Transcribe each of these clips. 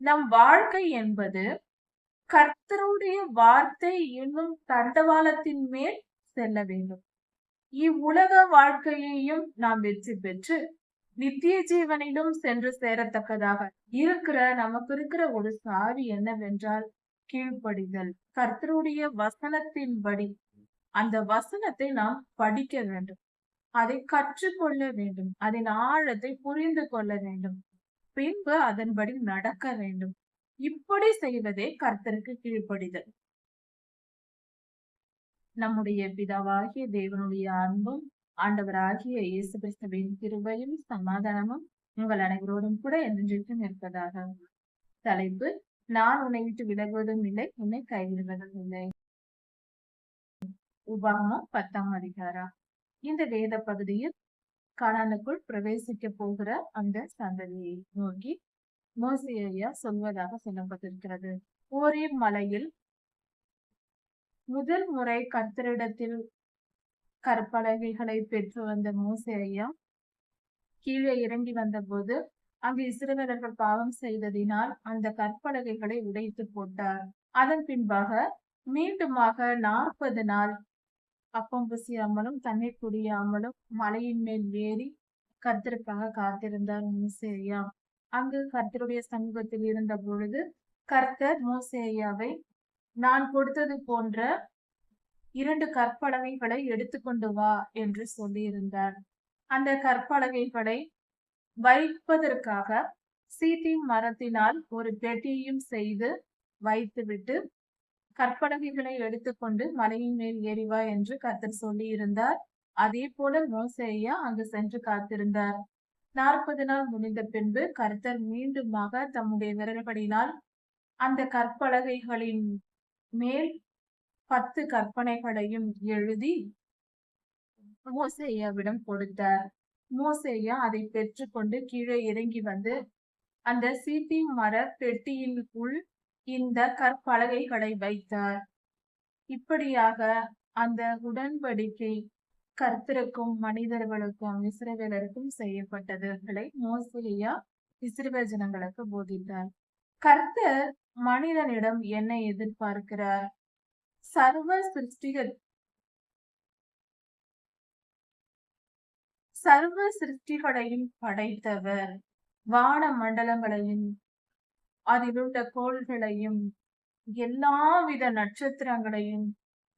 நம் வாழ்க்கை என்பது கர்த்தருடைய வார்த்தை என்னும் தண்டவாளத்தின் மேல் செல்ல வேண்டும். இவ்வுலக வாழ்க்கையையும் நாம் வெற்றி பெற்று நித்திய ஜீவனிலும் சென்று சேரத்தக்கதாக இருக்கிற நமக்கு இருக்கிற ஒரு சாவி என்னவென்றால் கீழ்ப்படிதல். கர்த்தருடைய வசனத்தின்படி அந்த வசனத்தை நாம் படிக்க வேண்டும். அதை கற்றுக்கொள்ள வேண்டும். அதன் ஆழத்தை புரிந்து கொள்ள வேண்டும். பின்பு அதன்படி நடக்க வேண்டும். இப்படி செய்வதே கர்த்தருக்கு கீழ்ப்படிதல். நம்முடைய பிதாவாகிய தேவனுடைய அன்பும் ஆண்டவராகிய இயேசு கிறிஸ்துவின் கிருபையும் சமாதானமும் உங்கள் அனைவரோடும் கூட என்றென்றைக்கும் இருப்பதாக. தலைப்பு நான் உன்னை விட்டு விலகுவதும் இல்லை உன்னை கைவிடுவதும் இல்லை. உபாமம் பத்தாம் அதிகாரா இந்த வேத பகுதியில் கானானுக்குள் பிரவேசிக்க போகிற அந்த சந்ததியை நோக்கி மோசி ஐயா சொல்வதாக சொல்லப்பட்டிருக்கிறது. ஓரிர் மலையில் முதல் முறை கர்த்தரிடத்தில் கற்பலகைகளை பெற்று வந்த மோசே ஐயா கீழே இறங்கி வந்தபோது அங்கு இஸ்ரவேலர்கள் பாவம் செய்ததினால் அந்த கற்பலகைகளை உடைத்து போட்டார். அதன் பின்பாக மீண்டுமாக நாற்பது நாள் அப்பம் புசியாமலும் தண்ணீர் குடியாமலும் மலையின் மேல் ஏறி கர்த்தருக்காக காத்திருந்தார் மூசேயா. அங்கு கர்த்தருடைய சமூகத்தில் இருந்த பொழுது கர்த்தர் மூசேயாவை நான் கொடுத்தது போன்ற இரண்டு கற்பலகைகளை எடுத்துக்கொண்டு வா என்று சொல்லியிருந்தார். அந்த கற்பலகைகளை வைப்பதற்காக சீத்தி மரத்தினால் ஒரு பெட்டியையும் செய்து வைத்துவிட்டு கற்பலகைகளை எடுத்துக்கொண்டு மலையின் மேல் ஏறிவா என்று கத்தர் சொல்லி இருந்தார் அதே போல மோசையா அங்கு சென்று காத்திருந்தார். நாற்பது நாள் முடிந்த பின்பு கர்த்தர் மீண்டுமாக தம்முடைய விரல்களினால் அந்த கற்பலகைகளின் மேல் பத்து கற்பனைகளையும் எழுதி மோசையாவிடம் கொடுத்தார். மோசையா அதை பெற்றுக்கொண்டு கீழே இறங்கி வந்து அந்த சீட்டி மர பெட்டியின் உள் இந்த கற்பலகைகளை வைத்தார். இப்படியாக அந்த உடன்படிக்கை கர்த்தருக்கும் மனிதர்களுக்கும் இஸ்ரவேலருக்கும் செய்யப்பட்டதுகளை மோசையா இஸ்ரவேல் ஜனங்களுக்கு போதித்தார். கர்த்தர் மனிதனிடம் என்ன எதிர்பார்க்கிறார்? சர்வ சிருஷ்டிகள் சர்வ சிருஷ்டிகளையும் படைத்தவர். வான மண்டலங்களையும் அதிலுள்ள கோள்களையும் எல்லாவித நட்சத்திரங்களையும்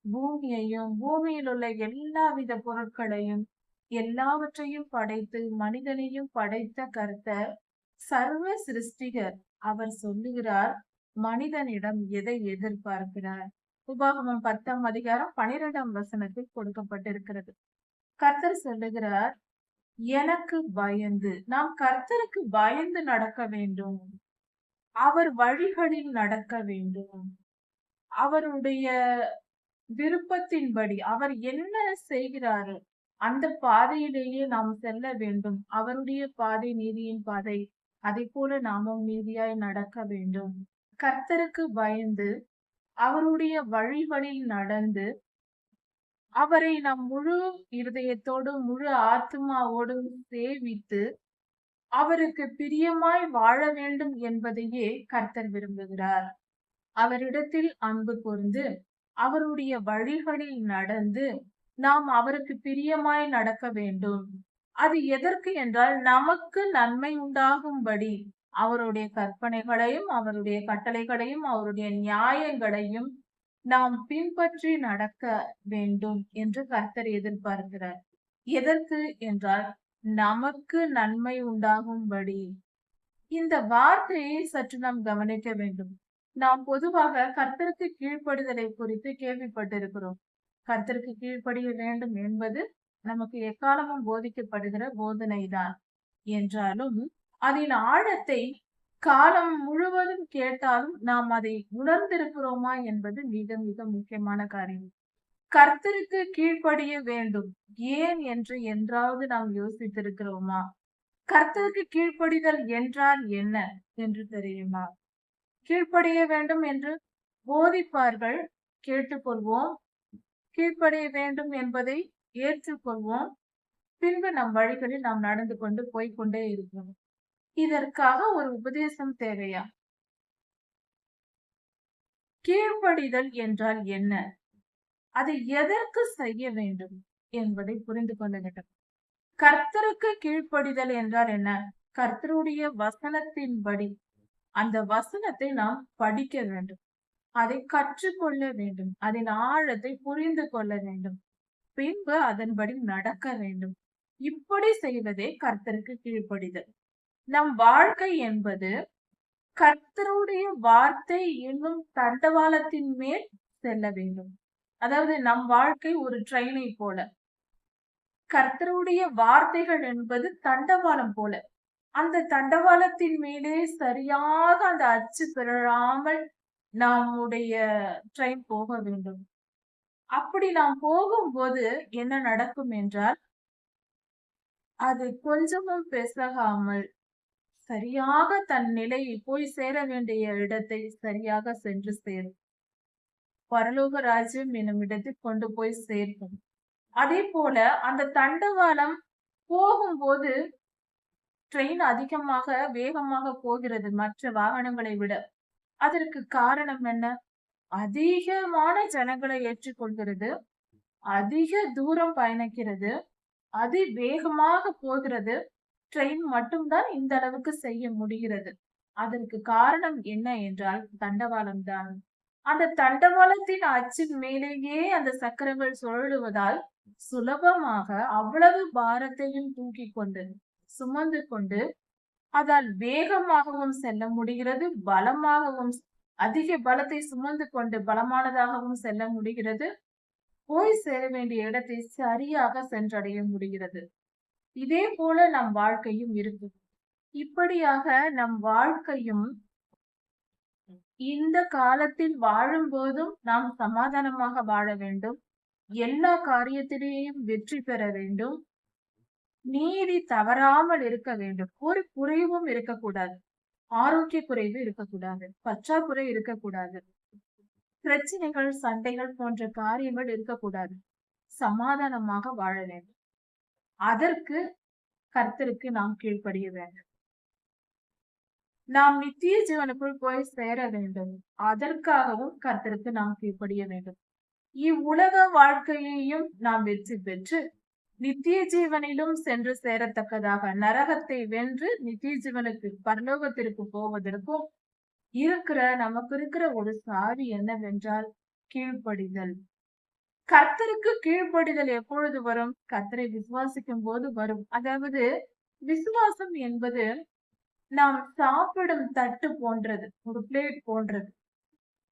பூமியையும் பூமியில் உள்ள எல்லாவித பொருட்களையும் எல்லாவற்றையும் படைத்து மனிதனையும் படைத்த கர்த்தர் சர்வ சிருஷ்டிகர். அவர் சொல்லுகிறார் மனிதனிடம் எதை எதிர்பார்க்கிறார்? உபாகமம் பத்தாம் அதிகாரம் பனிரெண்டாம் வசனத்தில் கொடுக்கப்பட்டிருக்கிறது. கர்த்தர் சொல்லுகிறார் எனக்கு பயந்து. நாம் கர்த்தருக்கு பயந்து நடக்க வேண்டும். அவர் வழிகளில் நடக்க வேண்டும். அவருடைய விருப்பத்தின்படி அவர் என்ன செய்கிறாரோ அந்த பாதையிலேயே நாம் செல்ல வேண்டும். அவருடைய பாதை நீதியின் பாதை. அதை போல நாமும் நீதியாய் நடக்க வேண்டும். கர்த்தருக்கு பயந்து அவருடைய வழிகளில் நடந்து அவரை நம் முழு இருதயத்தோடும் முழு ஆத்மாவோடும் சேவித்து அவருக்கு பிரியமாய் வாழ வேண்டும் என்பதையே கர்த்தர் விரும்புகிறார். அவரிடத்தில் அன்பு கூர்ந்து அவருடைய வழிகளில் நடந்து நாம் அவருக்கு பிரியமாய் நடக்க வேண்டும். அது எதற்கு என்றால் நமக்கு நன்மை உண்டாகும்படி அவருடைய கற்பனைகளையும் அவருடைய கட்டளைகளையும் அவருடைய நியாயங்களையும் நாம் பின்பற்றி நடக்க வேண்டும் என்று கர்த்தர் எதிர்பார்க்கிறார். எதற்கு என்றால் நமக்கு நன்மை உண்டாகும்படி. இந்த வார்த்தையை சற்று நாம் கவனிக்க வேண்டும். நாம் பொதுவாக கர்த்தருக்கு கீழ்ப்படுதலை குறித்து கேள்விப்பட்டிருக்கிறோம். கர்த்தருக்கு கீழ்ப்படிய வேண்டும் என்பது நமக்கு எக்காலமும் போதிக்கப்படுகிற போதனைதான். என்றாலும் அதில் ஆழத்தை காலம் முழுவதும் கேட்டாலும் நாம் அதை உணர்ந்திருக்கிறோமா என்பது மிக மிக முக்கியமான காரியம். கர்த்தருக்கு கீழ்ப்படிய வேண்டும். ஏன் என்று என்றாவது நாம் யோசித்திருக்கிறோமா? கர்த்தருக்கு கீழ்ப்படிதல் என்றால் என்ன என்று தெரியுமா? கீழ்ப்படிய வேண்டும் என்று போதிப்பார்கள். கேட்டுக்கொள்வோம். கீழ்ப்படிய வேண்டும் என்பதை ஏற்றுக்கொள்வோம். பின்பு நம் வழிகளில் நாம் நடந்து கொண்டு போய்கொண்டே இருக்கிறோம் இதற்காக ஒரு உபதேசம் தேவையா? கீழ்ப்படிதல் என்றால் என்ன? அதை எதற்கு செய்ய வேண்டும் என்பதை புரிந்து கொள்ள வேண்டும் கர்த்தருக்கு கீழ்ப்படிதல் என்றால் என்ன? கர்த்தருடைய வசனத்தின்படி. அந்த வசனத்தை நாம் படிக்க வேண்டும். அதை கற்றுக்கொள்ள வேண்டும். அதன் ஆழத்தை புரிந்து கொள்ள வேண்டும். பின்பு அதன்படி நடக்க வேண்டும். இப்படி செய்வதே கர்த்தருக்கு கீழ்ப்படிதல். நம் வாழ்க்கை என்பது கர்த்தருடைய வார்த்தை என்னும் தண்டவாளத்தின் மேல் செல்ல வேண்டும். அதாவது நம் வாழ்க்கை ஒரு ட்ரெயினை போல. கர்த்தருடைய வார்த்தைகள் என்பது தண்டவாளம் போல. அந்த தண்டவாளத்தின் மேலே சரியாக அந்த அச்சு பிறழாமல் நம்முடைய ட்ரெயின் போக வேண்டும். அப்படி நாம் போகும்போது என்ன நடக்கும் என்றால் அது கொஞ்சமும் பெசகாமல் சரியாக தன் நிலையை போய் சேர வேண்டிய இடத்தை சரியாக சென்று சேரும். பரலோக ராஜ்யம் என்னும் இடத்தில் கொண்டு போய் சேர்க்கும். அதே போல அந்த தண்டவாளம் போகும்போது ட்ரெயின் அதிகமாக வேகமாக போகிறது மற்ற வாகனங்களை விட. அதற்கு காரணம் என்ன? அதிகமான ஜனங்களை ஏற்றுக்கொள்கிறது. அதிக தூரம் பயணிக்கிறது. அதி வேகமாக போகிறது. ட்ரெயின் மட்டும்தான் இந்த அளவுக்கு செய்ய முடிகிறது. அதற்கு காரணம் என்ன என்றால் தண்டவாளம் தான் அந்த தண்டவாளத்தின் அச்சின் மேலேயே அந்த சக்கரங்கள் சுழலுவதால் சுலபமாக அவ்வளவு பாரத்தையும் தூக்கி கொண்டு சுமந்து கொண்டு அதால் வேகமாகவும் செல்ல முடிகிறது பலமாகவும் அதிக பலத்தை சுமந்து கொண்டு பலமானதாகவும் செல்ல முடிகிறது. போய் சேர வேண்டிய இடத்தை சரியாக சென்றடைய முடிகிறது. இதே போல நம் வாழ்க்கையும் இருக்கு இப்படியாக நம் வாழ்க்கையும் இந்த காலத்தில் வாழும் போதும் நாம் சமாதானமாக வாழ வேண்டும். எல்லா காரியத்திலேயும் வெற்றி பெற வேண்டும். நீதி தவறாமல் இருக்க வேண்டும். ஒரு குறைவும் இருக்கக்கூடாது. ஆரோக்கிய குறைவு இருக்கக்கூடாது. பற்றாக்குறை இருக்கக்கூடாது. பிரச்சனைகள் சண்டைகள் போன்ற காரியங்கள் இருக்கக்கூடாது. சமாதானமாக வாழ வேண்டும். அதற்கு கர்த்தருக்கு நாம் கீழ்ப்படிய வேண்டும். நாம் நித்திய ஜீவனுக்குள் போய் சேர வேண்டும். அதற்காகவும் கர்த்தருக்கு நாம் கீழ்ப்படிய வேண்டும். இவ்வுலக வாழ்க்கையையும் நாம் வெற்றி பெற்று நித்திய ஜீவனிலும் சென்று சேரத்தக்கதாக நரகத்தை வென்று நித்திய ஜீவனுக்கு பரலோகத்திற்கு போவதற்கும் இருக்கிற நமக்கு இருக்கிற ஒரு சாவி என்னவென்றால் கீழ்ப்படிதல். கர்த்தருக்கு கீழ்ப்படிதல் எப்பொழுது வரும்? கர்த்தரை விசுவாசிக்கும் போது வரும். அதாவது விசுவாசம் என்பது நாம் சாப்பிடும் தட்டு போன்றது ஒரு பிளேட் போன்றது.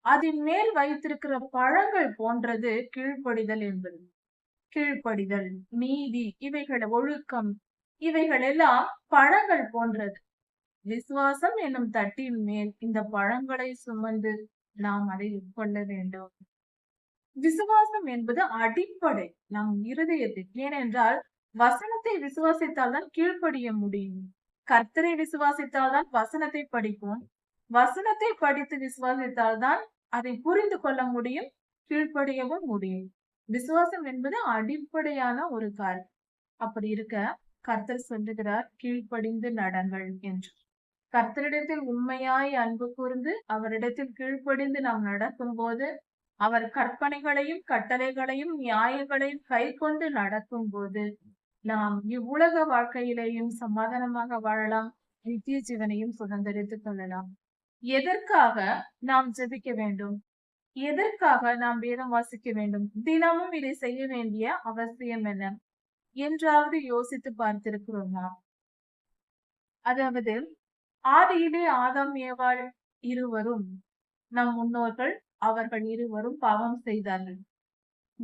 அதன் மேல் வைத்திருக்கிற பழங்கள் போன்றது கீழ்ப்படிதல் என்பது. கீழ்ப்படிதல் நீதி இவைகள் ஒழுக்கம் இவைகள் எல்லாம் பழங்கள் போன்றது. விசுவாசம் என்னும் தட்டின் மேல் இந்த பழங்களை சுமந்து நாம் அதை உட்கொள்ள வேண்டும். விசுவாசம் என்பது அடிப்படை நம் இருதயத்தில். ஏனென்றால் வசனத்தை விசுவாசித்தால் தான் கீழ்ப்படிய முடியும். கர்த்தரை விசுவாசித்தால் தான் வசனத்தை படிப்போம். வசனத்தை படித்து விசுவாசித்தால் தான் அதை புரிந்து கொள்ள முடியும் கீழ்ப்படியவும் முடியும். விசுவாசம் என்பது அடிப்படையான ஒரு காரியம் அப்படி இருக்க கர்த்தர் சொல்லுகிறார் கீழ்ப்படிந்து நடங்கள் என்று. கர்த்தரிடத்தில் உண்மையாய் அன்பு கூர்ந்து அவரிடத்தில் கீழ்ப்படிந்து நாம் நடக்கும் போது அவர் கற்பனைகளையும் கட்டளைகளையும் நியாயங்களையும் கை கொண்டு நடக்கும் போது நாம் இவ்வுலக வாழ்க்கையிலேயும் சமாதானமாக வாழலாம் நித்திய ஜீவனையும் சுதந்திரித்துக் கொள்ளலாம். எதற்காக நாம் ஜெபிக்க வேண்டும்? எதற்காக நாம் வேதம் வாசிக்க வேண்டும்? தினமும் இதை செய்ய வேண்டிய அவசியம் என்ன? என்றாவது யோசித்து பார்த்திருக்கிறோமா? அதாவது ஆதியிலே ஆதாம் ஏவாள் இருவரும் நம் முன்னோர்கள் அவர்கள் இருவரும் பாவம் செய்தார்கள்.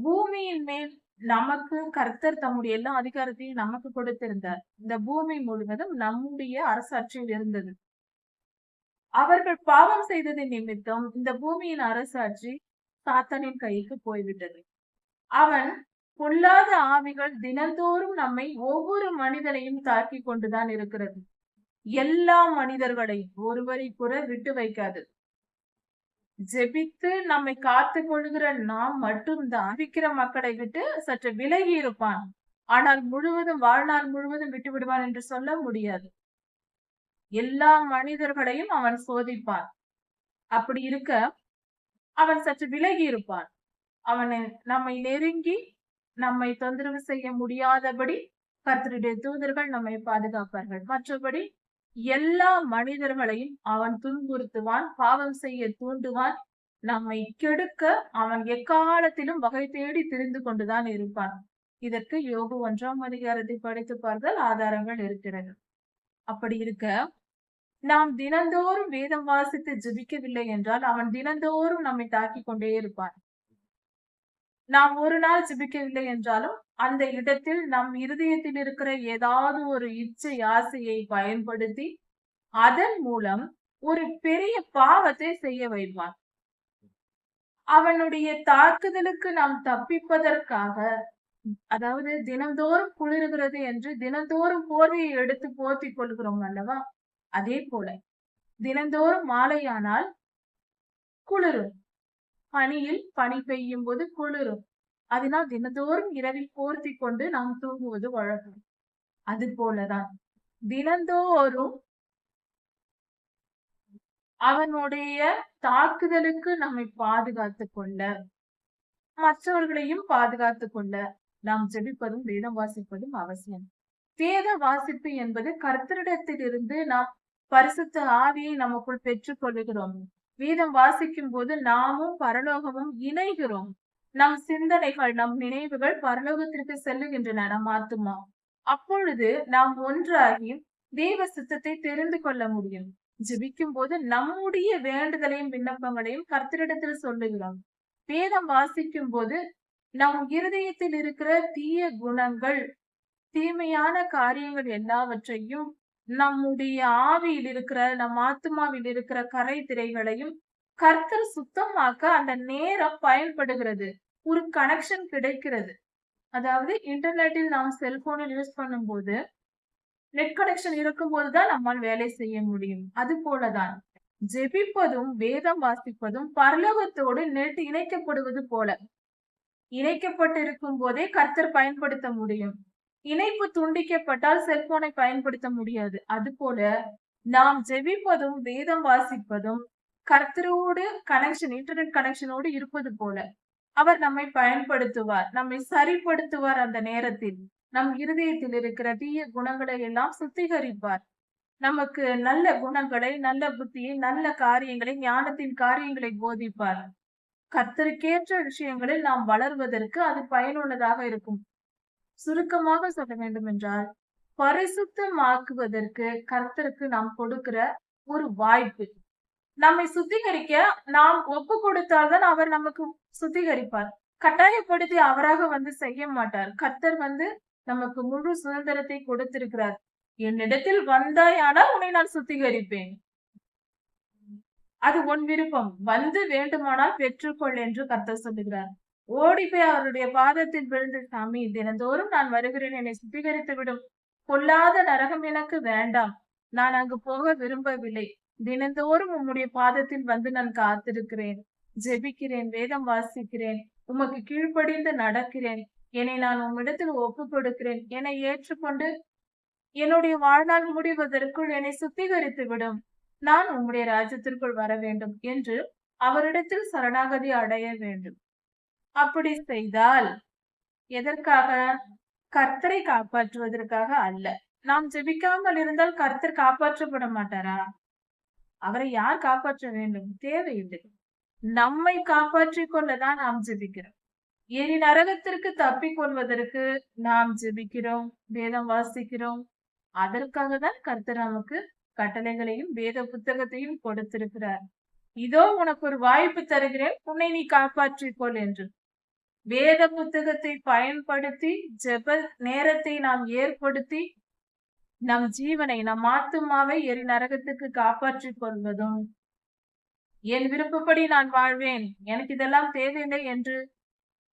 பூமியின் மேல் நமக்கு கர்த்தர் தம்முடைய எல்லா அதிகாரத்தையும் நமக்கு கொடுத்திருந்தார். இந்த பூமி முழுவதும் நம்முடைய அரசாட்சியில் இருந்தது. அவர்கள் பாவம் செய்ததின் நிமித்தம் இந்த பூமியின் அரசாட்சி சாத்தனின் கைக்கு போய்விட்டது. அவன் பொல்லாத ஆவிகள் தினந்தோறும் நம்மை ஒவ்வொரு மனிதனையும் தாக்கி கொண்டுதான் இருக்கிறது. எல்லா மனிதர்களையும் ஒருவரை கூட விட்டு வைக்காது. ஜெபித்து நம்மை காத்து கொள்கிற நாம் மட்டும்தான் விக்கிற மக்களை விட்டு சற்று விலகி இருப்பான். ஆனால் முழுவதும் வாழ்நாள் முழுவதும் விட்டு விடுவான் என்று சொல்ல முடியாது. எல்லா மனிதர்களையும் அவன் சோதிப்பான். அப்படி இருக்க அவன் சற்று விலகி இருப்பான். அவனை நம்மை நெருங்கி நம்மை தொந்தரவு செய்ய முடியாதபடி கர்த்தருடைய தூதர்கள் நம்மை பாதுகாப்பார்கள். மற்றபடி எல்லா மனிதர்களையும் அவன் துன்புறுத்துவான் பாவம் செய்ய தூண்டுவான் நம்மை கெடுக்க அவன் எக்காலத்திலும் வகை தேடி திரிந்து கொண்டுதான் இருப்பான். இதற்கு யோகு ஒன்றாம் அதிகாரத்தை படித்து பார்த்தால் ஆதாரங்கள் இருக்கிறது. அப்படி இருக்க நாம் தினந்தோறும் வேதம் வாசித்து ஜெபிக்கவில்லை என்றால் அவன் தினந்தோறும் நம்மை தாக்கிக் கொண்டே இருப்பான். நாம் ஒரு நாள் ஜிபிக்கவில்லை என்றாலும் அந்த இடத்தில் நம் இருதயத்தில் இருக்கிற ஏதாவது ஒரு இச்சை ஆசையை பயன்படுத்தி அதன் மூலம் ஒரு பெரிய பாவத்தை செய்ய வைப்பான் அவனுடைய தாக்குதலுக்கு நாம் தப்பிப்பதற்காக அதாவது தினந்தோறும் குளிர்கிறது என்று தினந்தோறும் போர்வையை எடுத்து போர்த்திக் கொள்கிறோம் அல்லவா? அதே போல தினந்தோறும் மாலையானால் குளிரும். பனியில் பனி பெய்யும் போது குளிரும். அதனால் தினந்தோறும் இரவில் போர்த்தி கொண்டு நாம் தூங்குவது வழக்கம். அது போலதான். தினந்தோறும் அவனுடைய தாக்குதலுக்கு நம்மை பாதுகாத்து கொள்ள மற்றவர்களையும் பாதுகாத்து கொள்ள நாம் ஜெபிப்பதும் வேதம் வாசிப்பதும் அவசியம். வேத வாசிப்பு என்பது கர்த்தரிடத்திலிருந்து நாம் பரிசுத்த ஆவியை நமக்குள் பெற்றுக் கொள்ளுகிறோம். வேதம் வாசிக்கும் போது நாமும் பரலோகமும் இணைகிறோம். நம் சிந்தனைகள் நம் நினைவுகள் பரலோகத்திற்கு செல்லுகின்றன நம் ஆத்துமா. அப்பொழுது நாம் ஒன்றாகி தெய்வ சித்தத்தை தெரிந்து கொள்ள முடியும். ஜெபிக்கும் போது நம்முடைய வேண்டுதலையும் விண்ணப்பங்களையும் கர்த்தரிடத்தில் சொல்லுகிறோம். வேதம் வாசிக்கும் போது நம் இருதயத்தில் இருக்கிற தீய குணங்கள் தீமையான காரியங்கள் எல்லாவற்றையும் நம்முடைய ஆவியில் இருக்கிற நம் ஆத்மாவில் இருக்கிற கரை திரைகளையும் கர்த்தர் சுத்தமாக்க அந்த நேரம் பயன்படுகிறது. ஒரு கனெக்ஷன் கிடைக்கிறது. அதாவது இன்டர்நெட்டில் நாம் செல்போனில் யூஸ் பண்ணும்போது நெட் கனெக்ஷன் இருக்கும்போது தான் நம்மால் வேலை செய்ய முடியும். அது போலதான் ஜெபிப்பதும் வேதம் வாசிப்பதும் பரலோகத்தோடு நெட் இணைக்கப்படுவது போல. இணைக்கப்பட்டிருக்கும் போதே கர்த்தர் பயன்படுத்த முடியும். இணைப்பு துண்டிக்கப்பட்டால் செல்போனை பயன்படுத்த முடியாது. அது போல நாம் ஜெபிப்பதும் வேதம் வாசிப்பதும் கர்த்தரோடு கனெக்ஷன் இன்டர்நெட் கனெக்ஷனோடு இருப்பது போல அவர் நம்மை பயன்படுத்துவார் நம்மை சரிப்படுத்துவார் அந்த நேரத்தில். நம் இருதயத்தில் இருக்கிற தீய குணங்களை எல்லாம் சுத்திகரிப்பார். நமக்கு நல்ல குணங்களை நல்ல புத்தியை நல்ல காரியங்களை ஞானத்தின் காரியங்களை போதிப்பார். கர்த்தருக்கேற்ற விஷயங்களில் நாம் வளர்வதற்கு அது பயனுள்ளதாக இருக்கும். சுருக்கமாக சொல்ல வேண்டும் என்றால் பரிசுத்தமாக்குவதற்கு கர்த்தருக்கு நாம் கொடுக்கிற ஒரு வாய்ப்பு. நம்மை சுத்திகரிக்க நாம் ஒப்பு கொடுத்தால்தான் அவர் நமக்கு சுத்திகரிப்பார். கட்டாயப்படுத்தி அவராக வந்து செய்ய மாட்டார். கர்த்தர் வந்து நமக்கு முழு சுதந்திரத்தை கொடுத்திருக்கிறார். என்னிடத்தில் வந்தாயானால் உன்னை நான் சுத்திகரிப்பேன். அது உன் விருப்பம். வந்து வேண்டுமானால் பெற்றுக்கொள் என்று கர்த்தர் சொல்லுகிறார். ஓடி போய் அவருடைய பாதத்தில் விழுந்து சாமி தினந்தோறும் நான் வருகிறேன். என்னை சுத்திகரித்து விடும் பொல்லாத நரகம் எனக்கு வேண்டாம். நான் அங்கு போக விரும்பவில்லை. தினந்தோறும் உம்முடைய பாதத்தில் வந்து நான் காத்திருக்கிறேன். ஜெபிக்கிறேன் வேதம் வாசிக்கிறேன். உமக்கு கீழ்ப்படிந்து நடக்கிறேன். என்னை நான் உம்மிடத்தில் ஒப்பு கொடுக்கிறேன் என்னை ஏற்றுக்கொண்டு என்னுடைய வாழ்நாள் முடிவதற்குள் என்னை சுத்திகரித்து விடும் நான் உம்முடைய ராஜ்யத்திற்குள் வர வேண்டும் என்று அவரிடத்தில் சரணாகதி அடைய வேண்டும். அப்படி செய்தால் எதற்காக? கர்த்தரை காப்பாற்றுவதற்காக அல்ல. நாம் ஜெபிக்காமல் இருந்தால் கர்த்தர் காப்பாற்றப்பட மாட்டாரா? அவரை யார் காப்பாற்ற வேண்டும்? தேவையில்லை. நம்மை காப்பாற்றிக் கொள்ளதான் நாம் ஜெபிக்கிறோம். எரி நரகத்திற்கு தப்பிக் கொள்வதற்கு நாம் ஜெபிக்கிறோம் வேதம் வாசிக்கிறோம். அதற்காக தான் கர்த்தர் நமக்கு கட்டளைகளையும் வேத புத்தகத்தையும் கொடுத்திருக்கிறார். இதோ உனக்கு ஒரு வாய்ப்பு தருகிறேன். உன்னை நீ காப்பாற்றிக்கொள் என்று. வேத புத்தகத்தை பயன்படுத்தி ஜெப நேரத்தை நாம் ஏற்படுத்தி நம் ஜீவனை நம் ஆத்துமாவை எரி நரகத்துக்கு காப்பாற்றிக் கொள்வதும். என் விருப்பப்படி நான் வாழ்வேன். எனக்கு இதெல்லாம் தேவையில்லை என்று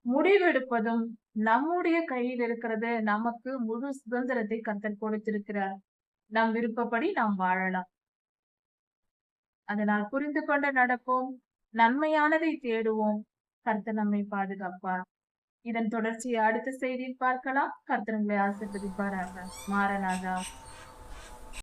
முடிவெடுப்பதும் நம்முடைய கையில் இருக்கிறது. நமக்கு முழு சுதந்திரத்தை கத்தல் கொடுத்திருக்கிறார். நம் விருப்பப்படி நாம் வாழலாம். அதனால் புரிந்து கொண்டு நடப்போம். நன்மையானதை தேடுவோம். கர்த்தர் நம்மை பாதுகாப்பார். இதன் தொடர்ச்சியை அடுத்த செய்தியில் பார்க்கலாம். கர்த்தர் உங்களை ஆசிர்வதிப்பாராக. மாறனாக